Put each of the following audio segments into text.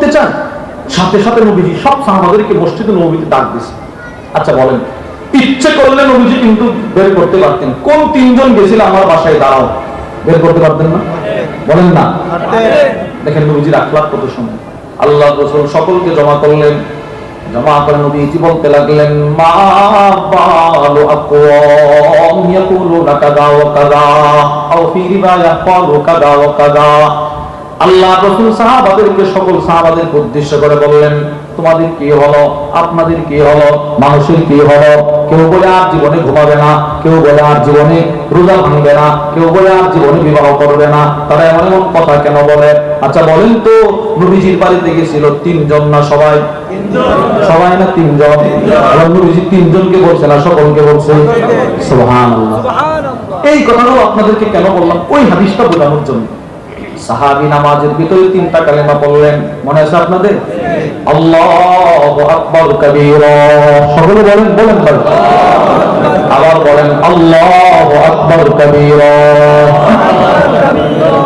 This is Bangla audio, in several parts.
করতে চায় সাথে সাথে নবীজি, সব সাহাবাদেরকে মসজিদে নবীতে ডাক দিছে। আচ্ছা বলেন, ইচ্ছে করলে নবীজি কিন্তু বের করতে পারতেন। কোন তিনজন গেছিল আমার বাসায়? দাঁড়াও, বের করতে পারতেন না? বলেন না। দেখেন নবীজির আখলাপ কত সময় আল্লাহ রসুল সকলকে জমা করলেন। জমা করে নবীজি বলতে লাগলেন, মা বালু আকওয়াম ইয়াকুলুনা কাযা ওয়া কাযা আও ফি ক্বালু কাযা ওয়া কাযা আল্লাহ রসুল সাহাবাদেরকে সকল সাহাবাদেরকে উদ্দেশ্য করে বললেন, তোমাদের কি হলো? আপনাদের কি হলো? মানুষের কি হলো? কেউ বলে আর জীবনে ঘুমাবে না, কেউ বলে আর জীবনে রোজা ভাঙবে না, কেউ বলে আর জীবনে বিবাহ করবে না। তারা এমন এমন কথা কেন বলে? আচ্ছা বলেন তো, নবীজির বাড়িতে গেছিল তিনজন না সবাই? সবাই না তিনজন? নবীজি তিনজনকে বলছে না, সকলকে বলছে, সুবহানাল্লাহ। এই কথাগুলো আপনাদেরকে কেন বললাম? ওই হাদিসটা বোঝানোর জন্য। সাহাবি নামাজের ভিতরে তিনটা কালেমা পড়লেন। মনে আছে আপনাদের? আল্লাহু আকবার কবীরা। সকলে বলেন বলেন আবার বলেন, আল্লাহু আকবার কবীরা।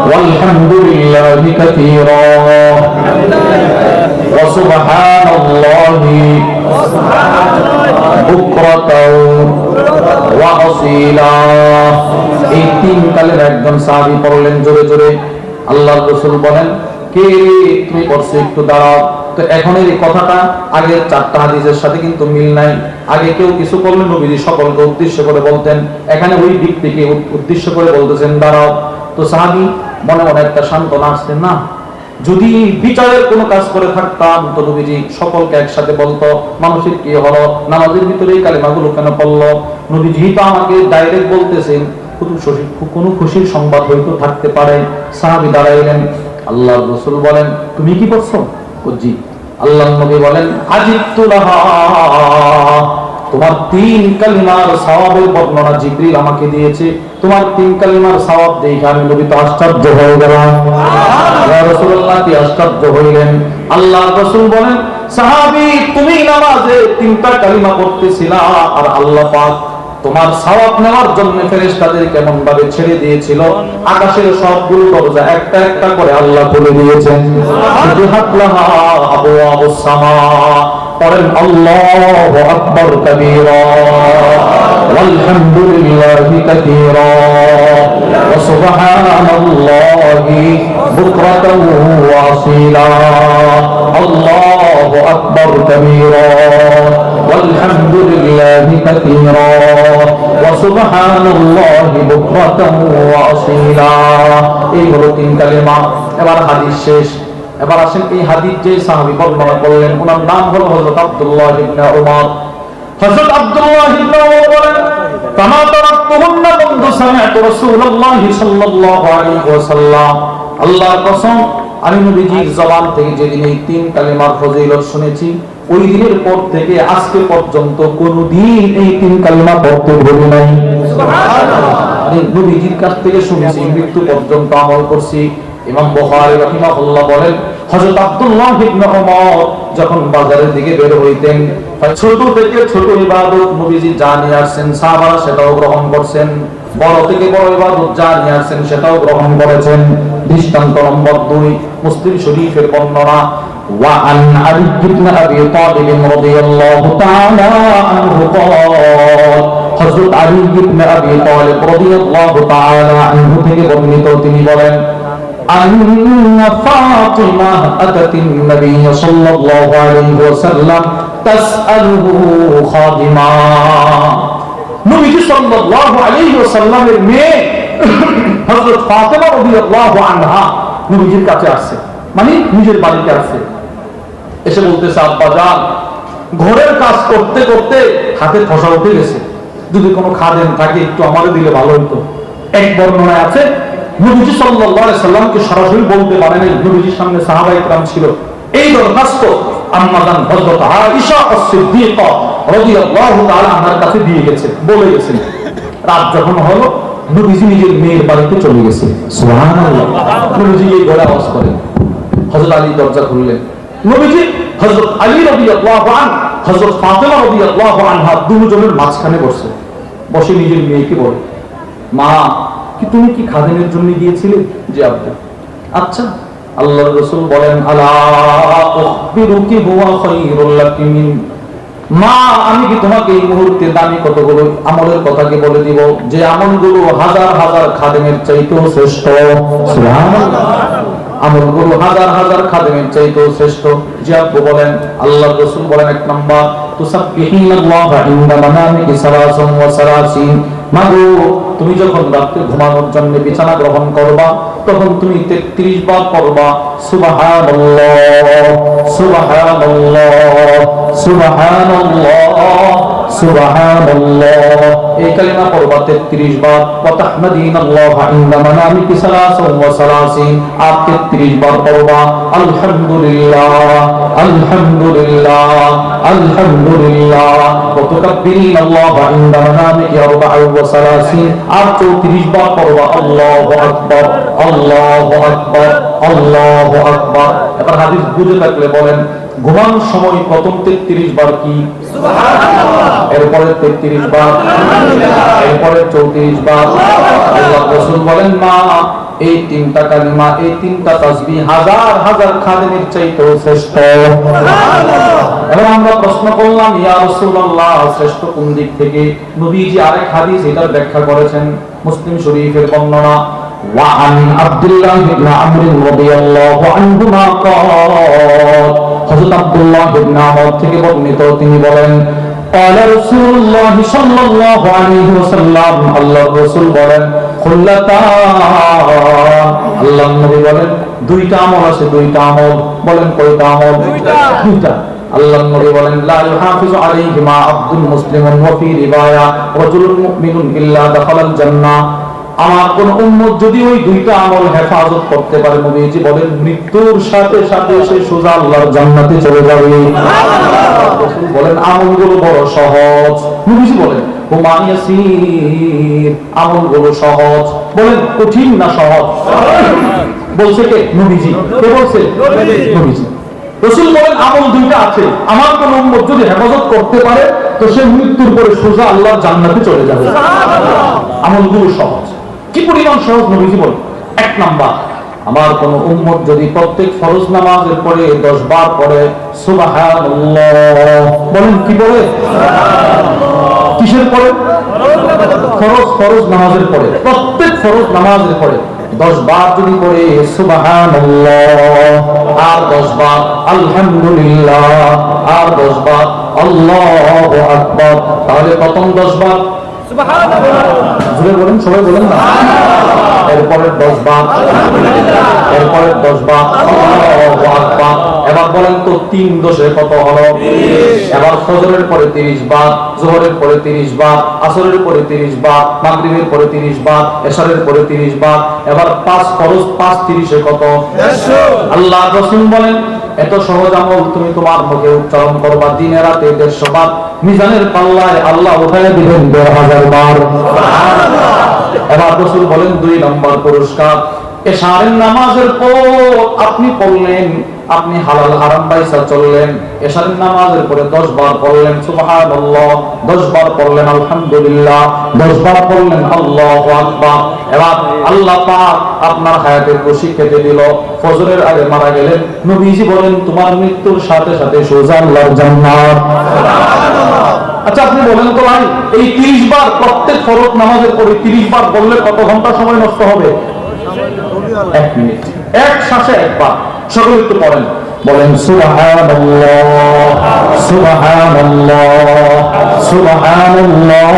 ওয়ালহামদুলিল্লাহি কাসীরা। ওয়া সুবহানাল্লাহি বুকরাতাও ওয়া আসীলা। এই তিন কালের একজন সাহাবী পড়লেন জোরে জোরে। আল্লাহ রসুল বলেন, কে তুমি পড়ছো একটু দাঁড়াও। তো এখন এই কথাটা আগের চারটা হাদিসের সাথে কিন্তু মিল নাই। আগে কেউ কিছু করলে নবীজি সকলকে উদ্দেশ্য করে বলতেন। এখানে ওই দিক থেকে উদ্দেশ্য করে বলতেছেন, দাঁড়াও। তো সাহাবি মনে মনে একটা সান্ত্বনা আসছে, না, যদি বিচারের কোনো কাজ করে থাকতাম তো নবীজি সকলকে একসাথে বলতো, মানুষের কি হলো? নামাজের ভিতরে এই কালিমাগুলো কেন পড়ল? নবীজি তো আমাকে ডাইরেক্ট বলতেছেন কোনো খুশি- খুশির সংবাদ থাকতে পারে। সাহাবি দাঁড়াইলেন। আল্লাহ রসুল বলেন, তুমি কি করছ জি। আল্লাহ নবী বলেন তোমার তিন কালিমার বর্ণনা আমাকে দিয়েছে। তোমার তিন কালিমার সওয়াব দেখে আমি নবী তো আশ্চর্য হয়ে গেলাম। কি আশ্চর্য হইলেন? আল্লাহ রাসূল বলেন, সাহাবী, তুমি নামাজে তিনটা কালিমা পড়তেছিলা আর আল্লাহ পাক তোমার সওয়াব নেওয়ার জন্য ফেরেশতাদের কেমন ভাবে ছেড়ে দিয়েছিল? আকাশের সবগুলো দরজা একটা একটা করে আল্লাহ খুলে দিয়েছেন। পড়েন আল্লাহু আকবার কাবীরা। ওয়ালহামদুলিল্লাহি কাসীরা وسبحان الله بكرة وأصيلا الله أكبر كبيرا والحمد لله كثيرا وسبحان الله بكرة وأصيلا এই হলো তিন কালেমা এবার হাদিস শেষ এবার আসেন এই হাদিস যে সাহাবী বর্ণনা করলেন ওনার নাম হলো হযরত আব্দুল্লাহ ইবনে উমর হযরত আব্দুল্লাহ ইবনে উমর বলেন কামা তারাকতুহুন্না মুনযু সামি'তু রাসূলুল্লাহ সাল্লাল্লাহু আলাইহি ওয়াসাল্লাম। আল্লাহর কসম আমি নবীজির জবান থেকে যেদিন এই তিন কালেমার ফজিলত শুনেছি ওই দিনের পর থেকে আজকে পর্যন্ত কোনদিন এই তিন কালেমা পড়তে ভুলি নাই। নবীজির কাছ থেকে শুনেছি মৃত্যু পর্যন্ত আমল করছি। ইমাম বুখারী রাহিমাহুল্লাহ বলেন হযরত আব্দুল্লাহ ইবনে ওমর যখন বাজারের দিকে বের হইতেন ছোট থেকে ছোট ইবাদত নবীজি যা নিয়ে আসছেন সাহাবারা সেটাও গ্রহণ করছেন বড় থেকে বড় ইবাদত যা নিয়ে আসছেন সেটাও গ্রহণ করেছেন দৃষ্টান্ত নম্বর দুই মুসলিম শরীফের বর্ণনা وعن علي بن ابي طالب رضي الله تعالى عنه قال হযরত আলী ইবনে আবি তালিব রাদিয়াল্লাহু তাআলা আনহু থেকে বর্ণিত তিনি বলেন أن فاطمة أتت النبي صلى الله عليه وسلم تسأله خادما নবীজি সাল্লাল্লাহু আলাইহি ওয়াসাল্লামের মেয়ে হযরত ফাতেমা রাদিয়াল্লাহু আনহা নবীজির কাছে আসছে মানে নিজের বাড়িতে আসছে এসে বলতেছে আব্বা যান ঘরের কাজ করতে করতে হাতে ফসা উঠে গেছে যদি কোনো খাদেন থাকে একটু আমারে দিলে ভালো হতো এক বর্ণনায় আছে নবীজি সাল্লাল্লাহু আলাইহি সাল্লামকে সরাসরি বলতে পারেন নবীজির সামনে সাহাবায়ে کرام ছিল এই দরখাস্ত আম্মাদান হযরত আয়েশা as-সিদ্দিকা রাদিয়াল্লাহু তাআলা আনহার কাছে দিয়ে গেছে, বলে গেছেন রাত যখন হলো, নবীজি নিজের মেয়ের বাড়িতে চলে গেছে। সুবহানাল্লাহ। নবীজি এই আওয়াজ করেন। হযরত আলী দরজা খুললেন। নবীজি, হযরত আলী রাদিয়াল্লাহু হযরত ফাতেমা রাদিয়াল্লাহু আনহা দুজনের মাঝখানে বসে বসে নিজের মেয়েকে বলে, মা, কি তুমি কি খাদেমের জন্য গিয়েছিলে? যে আব্বু আচ্ছা আল্লাহর রাসূল বলেন আলা উখবিরুকি হুয়া খায়রুল লাকি মা আমি কি তোমাকে এই মুহূর্তে দামি কতগুলো আমলের কথা কি বলে দিব? যে আমলগুলো হাজার হাজার খাদেমের চাইতেও শ্রেষ্ঠ। সুবহানাল্লাহ। আমলগুলো হাজার হাজার খাদেমের চাইতেও শ্রেষ্ঠ। যে আপনি বলেন আল্লাহ রাসূল বলেন এক নাম্বার তুসাব্বিহিনাল্লাহ ইনদা মানামিকি সালাসান ওয়া সালাসিন। মাগো তুমি যখন রাত্রে ঘুমানোর জন্য বিছানা গ্রহণ করবা, তখন তুমি 33 বার পড়বা, সুবহানাল্লাহ সুবহানাল্লাহ সুবহানাল্লাহ। সুবহানাল্লাহ। এই কালিমা পড়বা 33 বার। ওয়া তাহমাদিনাল্লাহ ইনদা মানামিকি সালাসান ওয়া সালাসিন। আর 33 বার পড়বা, আলহামদুলিল্লাহ আলহামদুলিল্লাহ আলহামদুলিল্লাহ। ওয়া তুকাব্বিরিনাল্লাহ ইনদা মানামিকি আরবা'a ওয়া সালাসিন। আর 34 বার পড়বা, আল্লাহু আকবার আল্লাহু আকবার বুঝে থাকলে বলেন ঘুমানোর সময় প্রথম 33 বার কি? এরপরে 33 বার। এরপরে 34 বার। আল্লাহ রাসূল বলেন মা এই তিনটা কালিমা এই তিনটা তাসবিহ হাজার হাজার খাদেমের চাইতেও শ্রেষ্ঠ। এবার আমরা প্রশ্ন করলাম ইয়া রাসূলুল্লাহ শ্রেষ্ঠ কোন দিক থেকে? নবীজি আরেক হাদিস এটার ব্যাখ্যা করেছেন মুসলিম শরীফের বর্ণনা। وعن عبد الله بن عمرو رضي الله عنهما قال হযরত আব্দুল্লাহ ইবনে আমর থেকে বর্ণিত তিনি বলেন قال رسول الله صلى الله عليه وسلم আল্লাহ রাসূল বলেন খুল্লাতান আল্লাহ নবী বলেন দুইটা আমল আছে দুইটা আমল বলেন কয়টা আমল দুইটা আল্লাহ নবী বলেন লা ইউহাফিজু আলাইহিমা আব্দুল মুসলিমুন ওয়া ফি রিওয়ায়া রাজুলুন মুমিনুন ইল্লা দাখালাল জান্নাহ আমার কোন উম্মত যদি ওই দুইটা আমল হেফাজত করতে পারে, নবীজি বলেন, মৃত্যুর সাথে সাথে সে সোজা আল্লাহর জান্নাতে চলে যাবে। বলেন, আমলগুলো বড় সহজ। নবীজি বলেন সহজ। বলেন, কঠিন না সহজ? বলছে কে? কে বলছে? রসুল বলেন, আমল দুইটা আছে। আমার কোন উম্মত যদি হেফাজত করতে পারে, তো সে মৃত্যুর পরে সোজা আল্লাহর জান্নাতে চলে যাবে। আমলগুলো সহজ। কি পরিমাণ সহজ নবীজি বলেন এক নাম্বার, আমার কোন উম্মত যদি প্রত্যেক ফরজ নামাজের পরে দশ বার পরে বলেন, কি পড়ে কিসের পরে? ফরজ ফরজ নামাজের পরে। প্রত্যেক ফরজ নামাজের পরে দশ বার যদি সুবহানাল্লাহ। আর দশ বার, আলহামদুলিল্লাহ। আর দশ বার, আল্লাহু আকবার। তাহলে প্রথম দশ বার বলেন সবাই বলেন না। এরপরে দশ বার এরপরে দশ বার এবার বলেন তো তিন দশে কত হলো? এবার ফজরের পরে তিরিশ বার জোহরের পরে তিরিশ বার আসরের পরে তিরিশ বার মাগরিবের পরে তিরিশ বার এশারের পরে তিরিশ বার এবার পাঁচ ফরজ পাঁচ তিরিশে কত? আল্লাহ বলেন এত সহজ আমল তুমি তোমার মুখে উচ্চারণ করবা দিনে রাতে দেড়শো বার মিজানের পাল্লায় আল্লাহ উঠাই দিবেন দেড় হাজার বার। এবার রসুল বলেন দুই নম্বর পুরস্কার। এশারের নামাজের পর আপনি পড়লেন, আপনি হালাল হারাম চললেন। এশারের নামাজের পরে দশ বার পড়লেন বার পড়লেন, আলহামদুলিল্লাহ, দশ বার পড়লেন আকবার। এবার আল্লাহ পাক আপনার হায়াতের খুশি দিল। ফজরের আগে মারা গেলেন। নবীজি বলেন, তোমার মৃত্যুর সাথে সাথে সোজা আল্লাহর জান্নাত। আচ্ছা আপনি বলেন তো ভাই, এই তিরিশ বার প্রত্যেক ফরজ নামাজের পরে তিরিশ বার বললে কত ঘণ্টা সময় নষ্ট হবে? এক মিনিট এক শ্বাসে একবার সকলে একটু পড়েন বলেন সুবহানাল্লাহ সুবহানাল্লাহ সুবহানাল্লাহ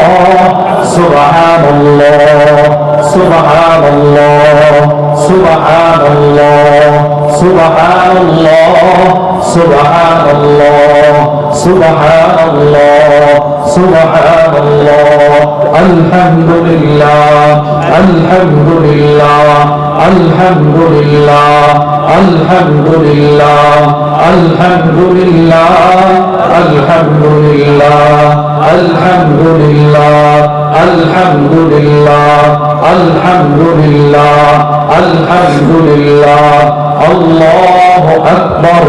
সুবহানাল্লাহ সুবহানাল্লাহ সুবহানাল্লাহ সুবহানাল্লাহ সুবহানাল্লাহ সুবহানাল্লাহ সুবহানাল্লাহ আলহামদুলিল্লাহ আলহামদুলিল্লাহ আলহামদুলিল্লাহ আলহামদুলিল্লাহ আলহামদুলিল্লাহ আলহামদুলিল্লাহ আলহামদুলিল্লাহ আলহামদুলিল্লাহ আলহামদুলিল্লাহ আলহামদুলিল্লাহ, আল্লাহু আকবার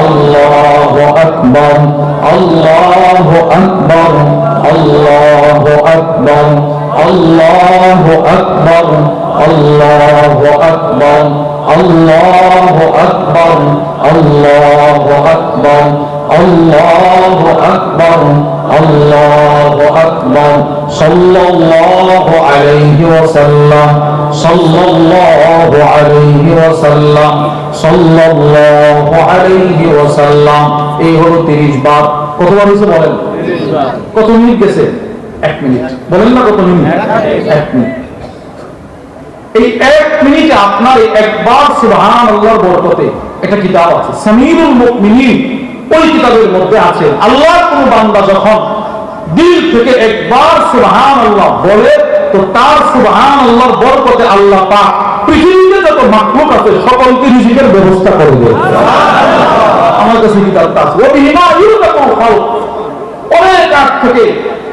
আল্লাহু আকবার আল্লাহু আকবার আল্লাহু আকবার আল্লাহু আকবার। আল্লাহু আকবার الله أكبر الله أكبر الله أكبر الله أكبر صلى الله عليه وسلم صلى الله عليه وسلم صلى الله عليه وسلم এই হলো 30 বার কতবার হয়েছে বলেন কত মিনিট গেছে এক মিনিট বলেন না কত মিনিট এক মিনিট এই এক মিনিটে আপনার একবার সুবহান আল্লাহর বরকতে একটা কিতাব আছে। সামিরুল মুমিনিন, ওই কিতাবের মধ্যে আছে, আল্লাহর কোন বান্দা যখন দিল থেকে একবার সুবহান আল্লাহ বলে, তো তার সুবহান আল্লাহর বরকতে আল্লাহ পাক পৃথিবীতে যত মাখলুক আছে, সকলকে রিজিকের ব্যবস্থা করে দেয় আমার কাছে কিতাবটা আছে। ওবিহিমা ইউতাকুল খালক অনেক আগ থেকে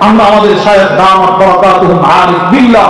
আমরা আমাদের শায়েখ দামাত বারাকাতুহুম আরিফ বিল্লাহ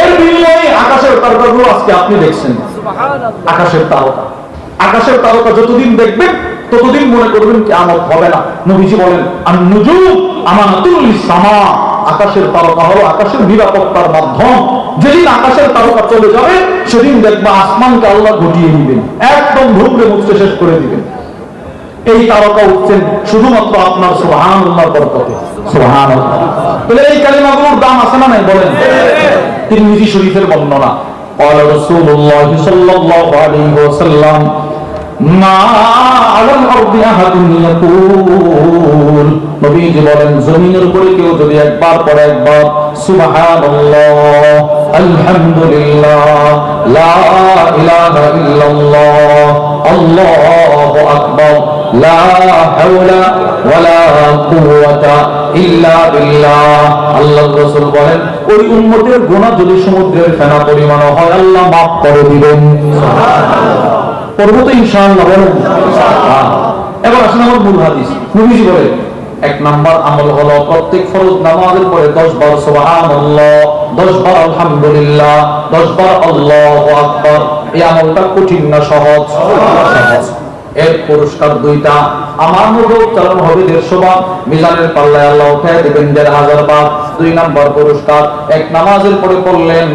এর বিনিময়ে আকাশের তারকাগুলো আজকে আপনি দেখছেন। আকাশের তারকা। আকাশের তারকা যতদিন দেখবেন, ততদিন মনে করবেন কি হবে না। নবীজি বলেন নুজুম আমানাতুল সামা আকাশের তারকা হলো আকাশের নিরাপত্তার মাধ্যম। যেদিন আকাশের তারকা চলে যাবে, সেদিন দেখবা আসমানকে আল্লাহ ঘটিয়ে দিবেন। একদম ধুবড়ে মুছতে শেষ করে দিবেন। এই তারকা উঠছেন শুধুমাত্র আপনার সুবহান আল্লাহর বরকতে তাহলে এই দাম আছে না নাই বলেন তিরমিজি শরীফের বর্ণনা قال رسول الله صلى الله عليه وسلم ما على الارض احد يقول নবীজি বলেন জমিনের উপরে কেউ যদি একবার পরে একবার সুবহানাল্লাহ আলহামদুলিল্লাহ লা ইলাহা ইল্লাল্লাহ আল্লাহু আকবার লা হাওলা ওয়ালা কুওয়াতা ইল্লা বিল্লাহ। আল্লাহর রাসূল বলেন ওই উম্মতের গুনাহ যদি সমুদ্রের ফেনা পরিমাণ হয় আল্লাহ maaf করে দিবেন। সুবহানাল্লাহ। তো ইনশাআল্লাহ বলেন। হ্যাঁ। এবার আসেন আমার মূল হাদিস। নবীজি বলে এক নাম্বার আমল হলো প্রত্যেক ফরজ নামাজের পরে 10 বার সুবহানাল্লাহ 10 বার আলহামদুলিল্লাহ 10 বার আল্লাহু আকবার। এই আমলটা কঠিন না সহজ। সহজ। এর পুরস্কার দুইটা। আমার মতো উচ্চারণ হবে দেড়শো বার মিজানের পাল্লায় আল্লাহ উঠায় দেবেন দেড় হাজার বার দুই নাম্বার পুরস্কার। এক নামাজের পরে পড়লেন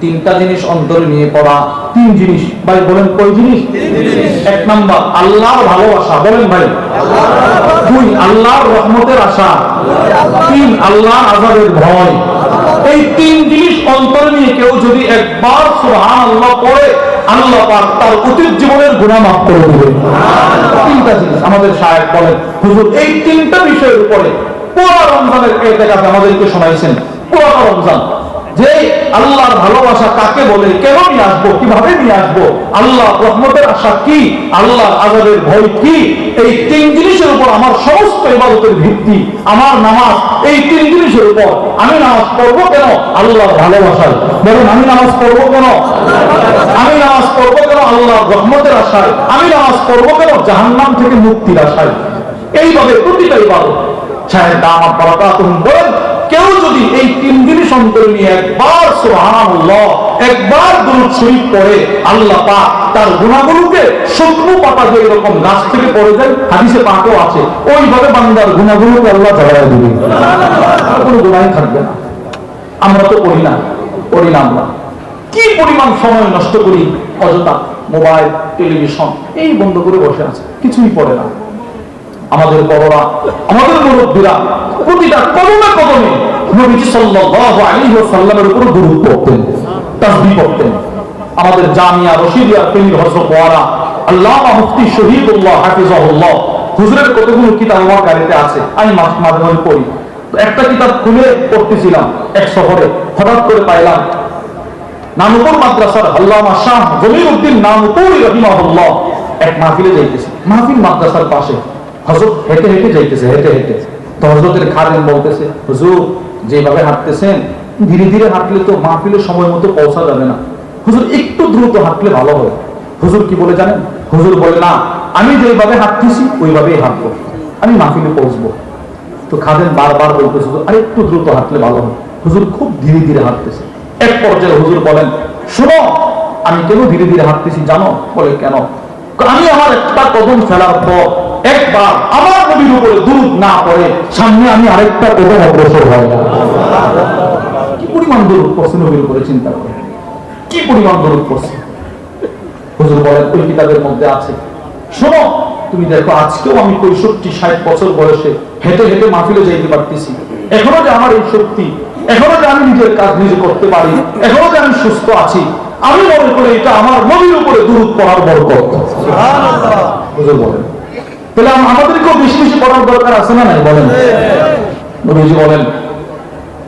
তিনটা জিনিস অন্তরে নিয়ে পড়া। তিন জিনিস। ভাই বলেন কই জিনিস? এক নাম্বার আল্লাহর ভালোবাসা। বলেন ভাই। দুই আল্লাহর রহমতের আশা। তিন আল্লাহর আজাবের ভয়। এই তিন জিনিস অন্তরে নিয়ে কেউ যদি একবার সুবহান আল্লাহ পড়ে আল্লাহ পাক তার অতীত জীবনের গুনাহ মাফ করে দিবে তিনটা জিনিস আমাদের সাহেব বলেন, হুজুর, এই তিনটা বিষয়ের উপরে পুরো রমজানের আমাদেরকে শোনাইছেন। রমজান। যে আল্লাহর ভালোবাসা কাকে বলে, কেন নিয়ে আসব, কীভাবে নিয়ে আসব, আল্লাহ রহমতের আশা কি আজাবের ভয় কি, এই তিন জিনিসের উপর আমার সমস্ত ইবাদতের ভিত্তি, আমার নামাজ, এই তিন জিনিসের উপর আমি নামাজ পড়ব কেন? আল্লাহর ভালোবাসায়। বলুন, আমি নামাজ পড়ব কেন? আমি নামাজ পড়ব কেন আল্লাহর রহমতের আশায়? আমি নামাজ পড়ব কেন জাহান্নাম থেকে মুক্তির আশায়? এইভাবে প্রতিটা ইবাদত। সাহেব দামাত বারাকাতুহুম বলেন, কেউ যদি এই তিন জিনিস অন্তরে নিয়ে একবার সুবহানাল্লাহ, একবার দুরূদ শরীফ পড়ে, আল্লাহ পাক তার গুনাহগুলোকে শুকনো পাতা যে এরকম গাছ থেকে পড়ে যায়, হাদিসে পাকও আছে, ওইভাবে বান্দার গুনাহগুলোকে আল্লাহ দিবে কোনো গুনাহই থাকবে না। আমরা তো করি না করি না আমরা। কি পরিমাণ সময় নষ্ট করি? অযথা মোবাইল, টেলিভিশন, এই বন্ধ করে বসে আছে, কিছুই পড়ে না। আমাদের বড়রা, আমাদের মুরব্বীরা, প্রতিটা কদমে কদমে নবীজি সাল্লাল্লাহু আলাইহি ওয়াসাল্লামের উপর গুরুত্ব করতেন তাসবিহ করতেন আমাদের জামিয়া রশিদিয়া পীর হযরত ওয়ারা আল্লামা মুফতি শহীদুল্লাহ হাফিজাহুল্লাহ, হুজুরের কতগুলো কিতাব আমার গাড়িতে আছে, আমি মাঝে মাঝে পড়ি। একটা কিতাব খুলে পড়তেছিলাম এক শহরে হঠাৎ করে পাইলাম নানুপুর মাদ্রাসার আল্লামা শাহ জমির উদ্দিন নানুপুরি রহিমাহুল্লাহ। এক মাহফিলে যাইতেছে। মাহফিল মাদ্রাসার পাশে। হজরত হেঁটে হেঁটে যাইতেছে হেঁটে হেঁটে। তো হজরতের খাদেম বলতেছে হুজুর যেভাবে হাঁটতেছেন ধীরে ধীরে হাঁটলে তো মাহফিলের সময় মতো পৌঁছা যাবে না। হুজুর একটু দ্রুত হাঁটলে ভালো হয় হুজুর কি বলে জানেন? হুজুর বলে না আমি যেভাবে হাঁটতেছি ওইভাবেই হাঁটবো। আমি মাহফিলে পৌঁছবো। তো খাদেন বারবার বলতেছে "হুজুর, আর একটু দ্রুত হাঁটলে ভালো হয় হুজুর খুব ধীরে ধীরে হাঁটতেছে। এক পর্যায়ে হুজুর বলেন, শোনো, আমি কেন ধীরে ধীরে হাঁটতেছি জানো? বলে, কেন? আমি আমার একটা কদম ফেলার পর একবার আমার নবীর উপরে দুধ না পড়ে সামনে আমি আরেকটা কদম অগ্রসর হয় কি পরিমাণ দূর করছে নবীর উপরে, চিন্তা করে কি পরিমাণ দূর করছে হুজুর বলেন, ওই কিতাবের মধ্যে আছে। শোনো, তুমি দেখো, আজকেও আমি পঁয়ষট্টি, ষাট বছর বয়সে হেঁটে হেঁটে মাহফিলে যাইতে পারতেছি। এখনও যে আমার এই শক্তি এখনও যে আমি নিজের কাজ নিজে করতে পারি? এখনও যে আমি সুস্থ আছি? আমি মনে করি এটা আমার নবীর উপরে দূরত পড়ার বরকত। বলেন? তাহলে আমাদেরকেও বেশি বেশি পড়ার দরকার আছে না নাই? বলেন। নবীজি বলেন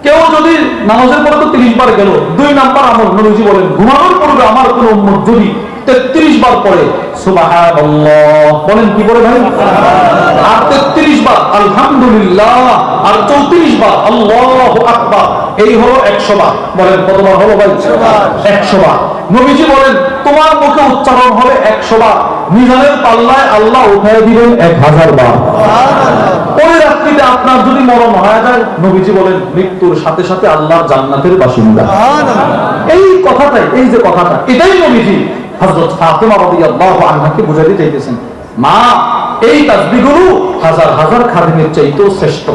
কেউ যদি নামাজের পরে তো তিরিশ বার গেল দুই নাম্বার আমল। নবীজি বলেন ঘুমানোর পূর্বে আমার কোন উম্মত যদি তেত্রিশ বার সুবহানাল্লাহ। বলেন কি বলে ভাই? আর তেত্রিশ বার আলহামদুলিল্লাহ। আর চৌত্রিশ বার আল্লাহ আকবার। এই হলো একশো বার। বলেন কতবার হলো ভাই? একশো বার। নবীজি বলেন তোমার মুখে উচ্চারণ হবে একশো বার। মিজানের পাল্লায় আল্লাহ উঠায় দিবেন এক হাজার বার। ওই রাত্রিতে আপনার যদি মরণ হয়ে যায় নবীজি বলেন মৃত্যুর সাথে সাথে আল্লাহ জান্নাতের বাসিন্দা। এই কথাটাই এই যে কথাটা এটাই নবীজি হযরত ফাতেমা রাদিয়াল্লাহু আনহাকে বুঝাতে চাইতেছেন, মা, এই তাসবিহগুলো হাজার হাজার খাদিমের চাইতেও শ্রেষ্ঠ।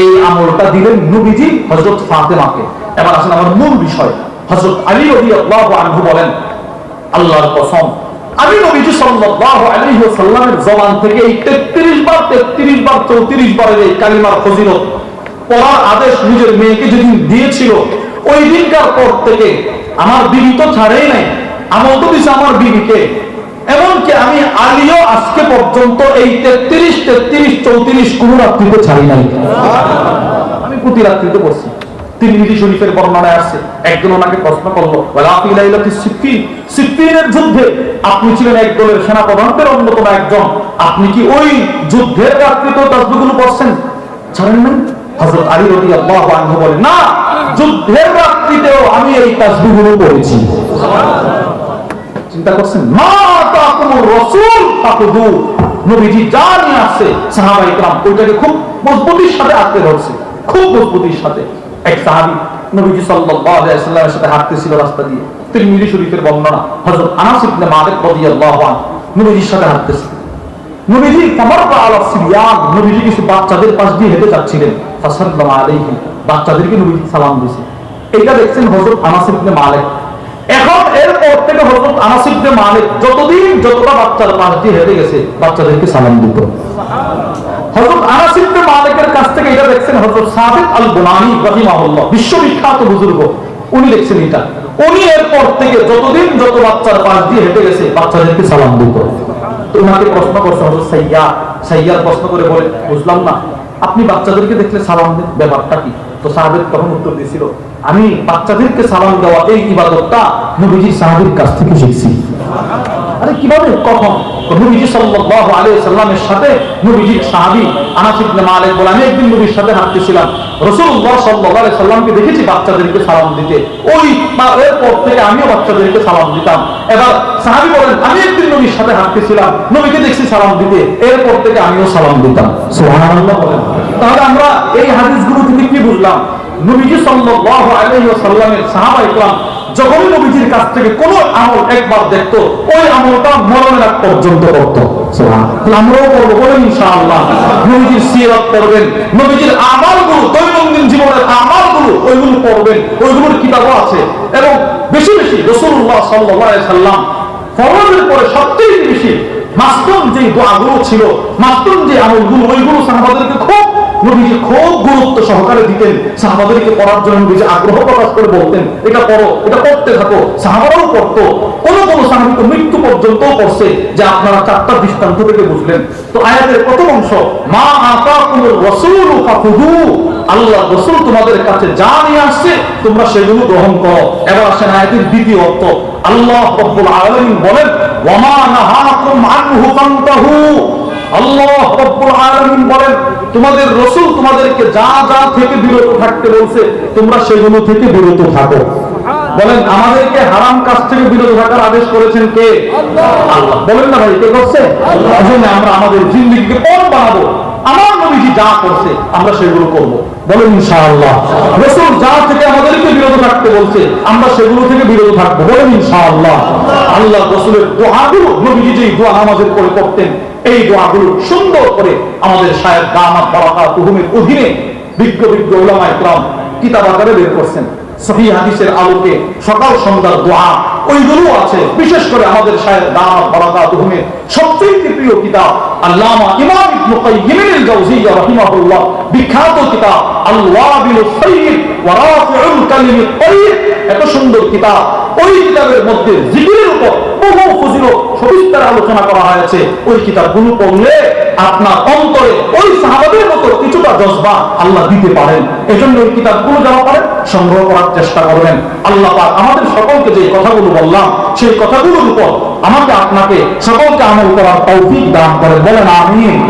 এই আমলটা দিলেন নবীজি হযরত ফাতেমাকে। এবার আসেন আমার মূল বিষয়। হযরত আলী রাদিয়াল্লাহু আনহু বলেন, আল্লাহর কসম, আমি নবীজি সাল্লাল্লাহু আলাইহি ওয়াসাল্লামের জবান থেকে এই 33 বার 33 বার 34 বারের এই কালিমার ফজিলত পড়ার আদেশ নিজের মেয়েকে যেদিন দিয়েছিল, ওই দিনকার পর থেকে আমার বিবি তো ছাড়েই নাই। আমল তো দিছে আমার বিবিকে। এমনকি আমি আলিও আজকে পর্যন্ত এই 33 33 34 কোন রাত্রিতে ছাড়ি নাই। আমি প্রতি রাত্রিতে পড়ছি। একজন আপনি কি ওই যুদ্ধের রাত্রিতেও তাসবিহগুলো পড়ছেন? ছাড়েন বলেন, না, যুদ্ধের রাত্রিতেও আমি এই তাসবিহগুলো পড়েছি। চিন্তা করছেন, মা তা কোনো রসুল, তাকুদু। নবীজি যা নিয়ে আসছে, সাহাবা ইকরাম, ওইটাকে খুব মজবুতির সাথে আঁকতে ধরছে, খুব মজবুতির সাথে। এক সাহাবি নবীজি সাল্লাল্লাহু আলাইহি ওয়াসাল্লামের সাথে হাঁটতেছিল রাস্তা দিয়ে, তিরমিজি শরীফের বর্ণনা, হযরত আনাস ইবনে মালিক রাদিয়াল্লাহু আনহু নবীজির সাথে হাঁটতেছিল। নবীজি তামাররা আলা সিরিয়ান, নবীজি কিছু বাচ্চাদের পাশ দিয়ে হেঁটে যাচ্ছিলেন। ফাসাল্লামু আলাইহি বাচ্চাদেরকে নবীজি সালাম দিয়েছে। এটা দেখছেন হযরত আনাস ইবনে মালিক। এখন এর থেকে ইবনে মালিক যতদিন যতটা বাচ্চার পাশ দিয়ে হেঁটে গেছে বাচ্চাদেরকে সালাম দিত। ইবনে মালিকের কাছ থেকে এটা দেখছেন সাবিত আল রাহিমাহুল্লাহ বিশ্ববিখ্যাত বুজুর্গ। উনি দেখছেন এটা। উনি এরপর থেকে যতদিন যত বাচ্চার পাশ দিয়ে হেঁটে গেছে বাচ্চাদেরকে সালাম দিত। তো ওনাকে প্রশ্ন করছে হযরত সাইয়া সাইয়ার প্রশ্ন করে বলে বুঝলাম না আপনি বাচ্চাদেরকে দেখলে সালাম দেন ব্যাপারটা কি? তো সাহাবেদ তখন উত্তর দিয়েছিল, আমি বাচ্চাদেরকে সালাম দেওয়া এই ইবাদতটা নবীজি সাহাবির কাছ থেকে শিখছি। আরে কীভাবে? কখন? নবীজি সাল্লামের সাথে মালিক বলে আমি একদিন নবীর সাথে হাঁটতেছিলাম। রাসূলুল্লাহ সাল্লামকে দেখেছি বাচ্চাদেরকে সালাম দিতে। ওই বা থেকে আমিও বাচ্চাদেরকে সালাম দিতাম। এবার বলেন, আমি একদিন নবীর সাথে হাঁটতেছিলাম, নবীকে দেখছি সালাম দিতে। এরপর থেকে আমিও সালাম দিতাম। বলেন। তাহলে আমরা এই হাদিসগুলো থেকে কি বুঝলাম? নবীজি সাল্লাল্লাহু আলাইহি ওয়াসাল্লামের সাহাবা যখনই নবীজির কাছ থেকে কোন আমল একবার দেখতো, ওই আমলটা মরণের আগ পর্যন্ত করতো। আমরাও করব বলেন ইনশাআল্লাহ। নবীজির সিরাত পড়বেন, নবীজির আমলগুলো, দৈনন্দিন জীবনের আমলগুলো, ওইগুলো পড়বেন, ওইগুলোর কিতাবও আছে। এবং বেশি বেশি রাসূলুল্লাহ সাল্লাল্লাহু আলাইহি সাল্লাম ফরজের পরে সবচেয়ে বেশি মাস্তুম যে দোয়াগুলো ছিল মাস্তুম যে আমলগুলো, ওইগুলো সাহাবাদেরকে খুব নবীজি খুব গুরুত্ব সহকারে দিতেন, সাহাবাদেরকে পড়ার জন্য নবীজি আগ্রহ প্রকাশ করে বলতেন, এটা পড়ো, এটা পড়তে থাকো, সাহাবারাও পড়তো, কোন কোন সাহাবি তো মৃত্যু পর্যন্ত পড়ছে, যে আপনারা চারটা দৃষ্টান্ত থেকে বুঝলেন। তো আয়াতের প্রথম অংশ, মা আতাকুমুর রাসূলু ফাখুদু আল্লাহ রাসূল তোমাদের কাছে যা নিয়ে আসছে, তোমরা সেগুলো গ্রহণ করো। এবার আসেন আয়াতের দ্বিতীয় অর্থ, আল্লাহ রব্বুল আলামিন বলেন ওয়ামা নাহাকুম আনহু আল্লাহ রব্বুল আলামিন বলেন তোমাদের রাসূল তোমাদেরকে যা যা থেকে বিরত থাকতে বলছে তোমরা সেগুলো থেকে বিরত থাকো। বলেন আমাদেরকে হারাম কাজ থেকে বিরত থাকার আদেশ করেছেন কে? আল্লাহ। বলেন না ভাই কে করছে? আমরা আমাদের জিন্দিগিকে পথ বানাবো। আমার নবীজি যা করছে আমরা সেগুলো করব। বলেন ইনশাআল্লাহ। রসুল যা থেকে আমাদেরকে বিরত থাকতে বলছে আমরা সেগুলো থেকে বিরত থাকব। বলেন ইনশাআল্লাহ। আল্লাহ। রসুলের দোয়াগুলো নবীজি যেই দোয়া নামাজের করে করতেন এই দোয়াগুলো সুন্দর করে আমাদের সাহেব দামাত বারাকা তুহুমের অধীনে বিজ্ঞ বিজ্ঞ ওলামা ইকরাম কিতাব আকারে বের করছেন। সহি হাদিসের আলোকে সকাল সন্ধ্যার দোয়া ওইগুলো আছে। বিশেষ করে আমাদের সাহেব দামাত বারাকা তুহুমের সবচেয়ে প্রিয় কিতাব আল্লামা ইমাম ইবনে কাইয়িম আল জাওজিয়্যা রাহিমাহুল্লাহ। বিখ্যাত কিতাব আল ওয়াবিলুস সাইয়্যিদ ওয়া রাফিউল কালিমিত তাইয়্যিব এত সুন্দর কিতাব। ওই কিতাবের মধ্যে জিকিরের উপর বহু ফজিলত, সবিস্তার আলোচনা করা হয়েছে। ওই কিতাবগুলো পড়লে আপনার অন্তরে ওই সাহাবাদের মতো কিছুটা জজবা আল্লাহ দিতে পারেন। এজন্য ওই কিতাবগুলো যারা পারেন সংগ্রহ করার চেষ্টা করবেন। আল্লাহ পাক আমাদের সকলকে যে কথাগুলো বললাম, সেই কথাগুলোর উপর আমাকে আপনাকে সকলকে আমল করার তৌফিক দান করেন। বলেন আমিন।